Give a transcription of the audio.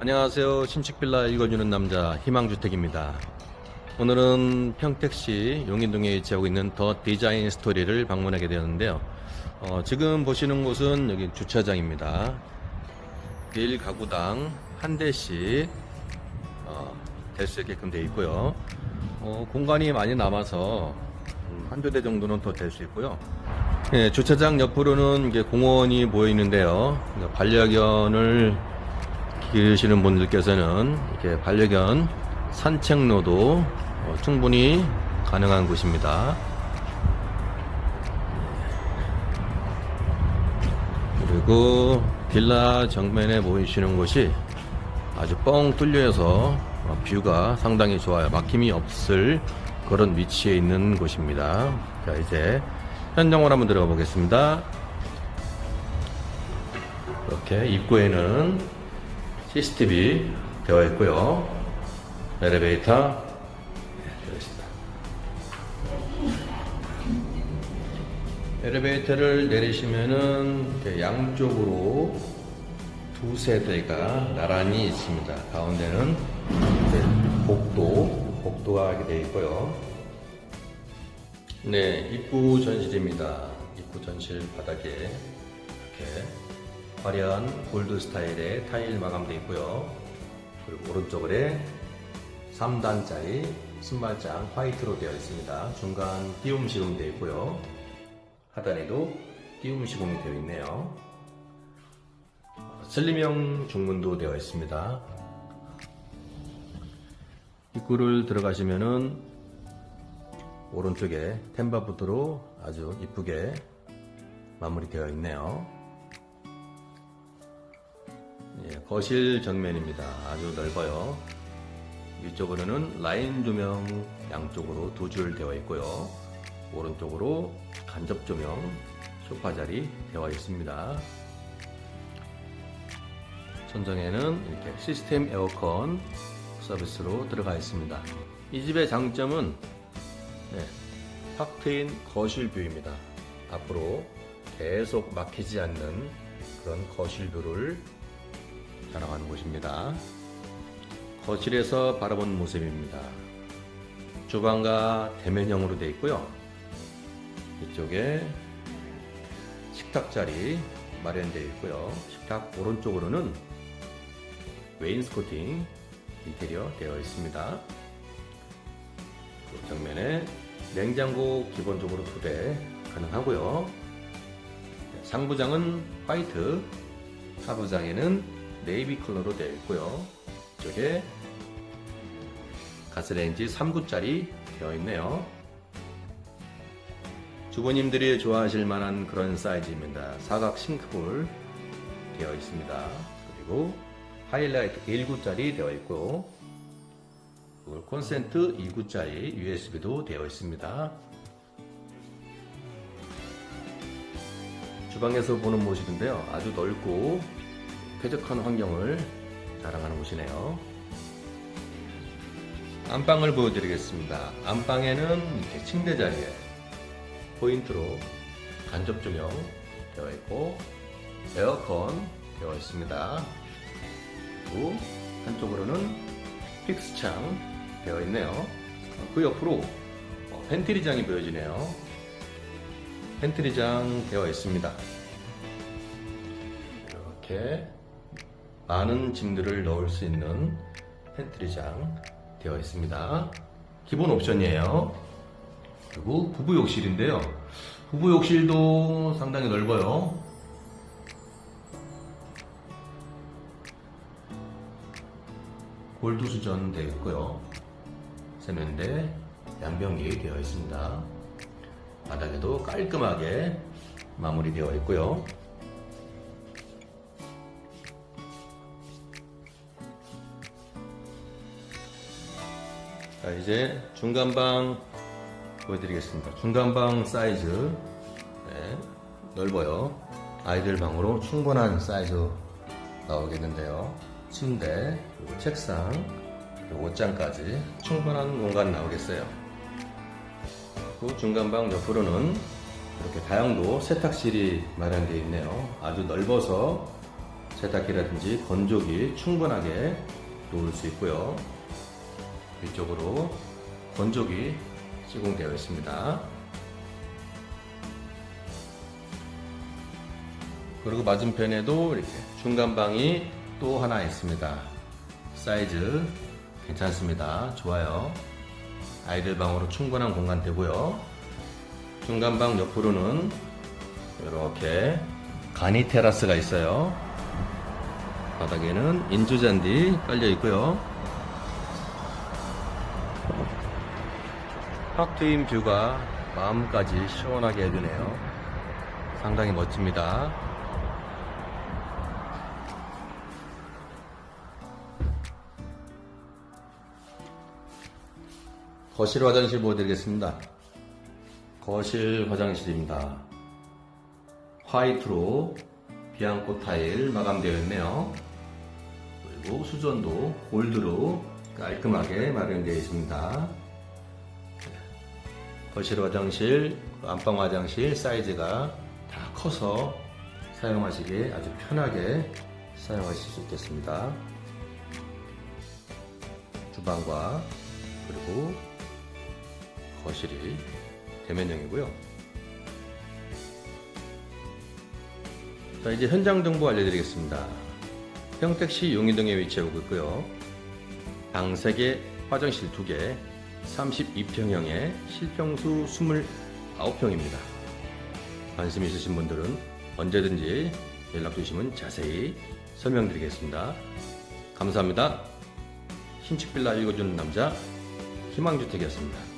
안녕하세요. 신축빌라 읽어주는 남자 희망주택입니다. 오늘은 평택시 용인동에 위치하고 있는 더 디자인 스토리를 방문하게 되었는데요. 어, 지금 보시는 곳은 여기 주차장입니다. 1가구당 한 대씩 어, 될수 있게끔 되어 있고요. 어, 공간이 많이 남아서 음, 한두 대 정도는 더 될 수 있고요. 예, 주차장 옆으로는 공원이 보이는데요. 그러니까 반려견을 기르시는 분들께서는 이렇게 반려견 산책로도 어, 충분히 가능한 곳입니다. 그리고 빌라 정면에 보이시는 곳이 아주 뻥 뚫려서 어, 뷰가 상당히 좋아요. 막힘이 없을 그런 위치에 있는 곳입니다. 자, 이제 현장으로 한번 들어가 보겠습니다. 이렇게 입구에는 CCTV 되어 있고요. 엘리베이터 네, 되어 있습니다. 엘리베이터를 내리시면은 양쪽으로 두 세대가 나란히 있습니다. 가운데는 복도, 복도가 되어 있고요. 네, 입구 전실입니다. 입구 전실 바닥에 화려한 골드 스타일의 타일 마감되어 있고요. 그리고 오른쪽에 3단짜리 신발장 화이트로 되어 있습니다. 중간 띄움 시공이 되어 있고요. 하단에도 띄움 시공이 되어 있네요. 슬림형 중문도 되어 있습니다. 입구를 들어가시면은 오른쪽에 템바부드로 아주 이쁘게 마무리되어 있네요. 예, 거실 정면입니다. 아주 넓어요. 위쪽으로는 라인 조명 양쪽으로 두 줄 되어 있고요. 오른쪽으로 간접 조명 소파 자리 되어 있습니다. 천정에는 이렇게 시스템 에어컨 서비스로 들어가 있습니다. 이 집의 장점은 네, 탁 트인 거실 뷰입니다. 앞으로 계속 막히지 않는 그런 거실 뷰를 자랑하는 곳입니다. 거실에서 바라본 모습입니다. 주방과 대면형으로 되어 있고요. 이쪽에 식탁 자리 마련되어 있고요. 식탁 오른쪽으로는 웨인스코팅 인테리어 되어 있습니다. 그 정면에 냉장고 기본적으로 두 대 가능하고요. 상부장은 화이트, 하부장에는 네이비 컬러로 되어 있고요. 이쪽에 가스레인지 3구짜리 되어 있네요. 주부님들이 좋아하실 만한 그런 사이즈입니다. 사각 싱크볼 되어 있습니다. 그리고 하이라이트 1구짜리 되어 있고 콘센트 2구짜리 USB도 되어 있습니다. 주방에서 보는 모습인데요. 아주 넓고 쾌적한 환경을 자랑하는 곳이네요. 안방을 보여드리겠습니다. 안방에는 이렇게 침대 자리에 포인트로 간접 조명 되어 있고 에어컨 되어 있습니다. 그리고 한쪽으로는 픽스창 되어 있네요. 그 옆으로 어, 팬트리장이 보여지네요. 팬트리장 되어 있습니다. 이렇게 많은 짐들을 넣을 수 있는 팬트리장 되어 있습니다. 기본 옵션이에요. 그리고 부부 욕실인데요. 부부 욕실도 상당히 넓어요. 골드 수전 되어 있고요. 세면대 양변기 되어 있습니다. 바닥에도 깔끔하게 마무리되어 있고요. 자, 이제 중간방 보여드리겠습니다. 중간방 사이즈 네, 넓어요. 아이들 방으로 충분한 사이즈 나오겠는데요. 침대, 그리고 책상, 그리고 옷장까지 충분한 공간 나오겠어요. 그 중간방 옆으로는 이렇게 다용도 세탁실이 마련되어 있네요. 아주 넓어서 세탁기라든지 건조기 충분하게 놓을 수 있고요. 위쪽으로 건조기 시공되어 있습니다. 그리고 맞은편에도 이렇게 중간방이 또 하나 있습니다. 사이즈 괜찮습니다. 좋아요. 아이들 방으로 충분한 공간 되고요. 중간방 옆으로는 이렇게 가니 테라스가 있어요. 바닥에는 인조잔디 깔려 있고요. 탁 트인 뷰가 마음까지 시원하게 해주네요. 상당히 멋집니다. 거실 화장실 보여드리겠습니다. 거실 화장실입니다. 화이트로 비앙코 타일 마감되어 있네요. 그리고 수전도 골드로 깔끔하게 마련되어 있습니다. 거실 화장실, 안방 화장실 사이즈가 다 커서 사용하시기에 아주 편하게 사용하실 수 있겠습니다. 주방과 그리고 거실이 대면형이고요. 자, 이제 현장 정보 알려드리겠습니다. 평택시 용인동에 위치하고 있고요. 방 3개, 화장실 2개, 32평형에 실평수 29평입니다. 관심 있으신 분들은 언제든지 연락 주시면 자세히 설명드리겠습니다. 감사합니다. 신축빌라 읽어주는 남자 희망주택이었습니다.